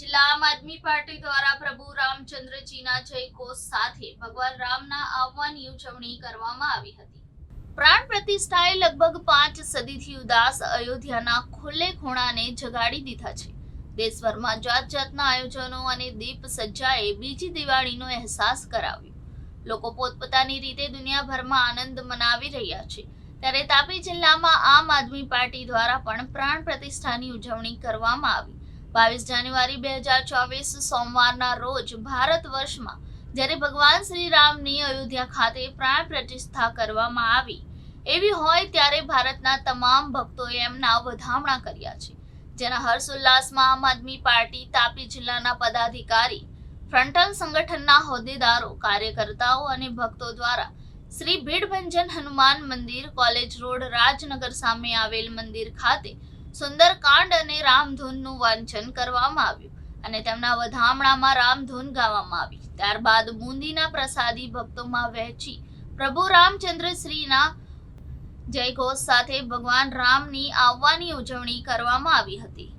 જિલ્લા આમ આદમી પાર્ટી દ્વારા પ્રભુ રામચંદ્રજીના જયઘોષ સાથે ભગવાન રામના આવવાની ઉજવણી કરવામાં આવી હતી. પ્રાણ પ્રતિષ્ઠાએ લગભગ પાંચ સદીથી ઉદાસ અયોધ્યાના ખુલ્લે ખૂણાને જગાડી દીધા છે. દેશભરમાં જાત જાતના આયોજનો અને દીપ સજ્જાએ બીજી દિવાળીનો અહેસાસ કરાવ્યો. લોકો પોતપોતાની રીતે દુનિયાભરમાં આનંદ મનાવી રહ્યા છે. ત્યારે તાપી જિલ્લામાં આમ આદમી પાર્ટી દ્વારા પણ પ્રાણ પ્રતિષ્ઠાની ઉજવણી કરવામાં આવી. બાવીસ જાન્યુઆરી બે હજાર ચોવીસ સોમવારના રોજ ભારત વર્ષમાં જ્યારે ભગવાન શ્રી રામની અયોધ્યા ખાતે પ્રાણ પ્રતિષ્ઠા કરવામાં આવી, એવી હોય ત્યારે ભારતના તમામ ભક્તોએ એમના વધામણા કર્યા છે. જેના હર્ષોલ્લાસમાં આમ આદમી પાર્ટી તાપી જિલ્લાના પદાધિકારી, ફ્રન્ટલ સંગઠનના હોદ્દેદારો, કાર્યકર્તાઓ અને ભક્તો દ્વારા શ્રી ભીડભંજન હનુમાન મંદિર, કોલેજ રોડ, રાજનગર સામે આવેલ મંદિર ખાતે સુંદરકાંડ અને રામધૂનનું વાંચન કરવામાં આવ્યું અને તેમના વધામણામાં રામધૂન ગાવામાં આવી. ત્યારબાદ બુંદીના પ્રસાદી ભક્તોમાં વહેંચી પ્રભુ રામચંદ્ર શ્રીના જયઘોષ સાથે ભગવાન રામની આવવાની ઉજવણી કરવામાં આવી હતી.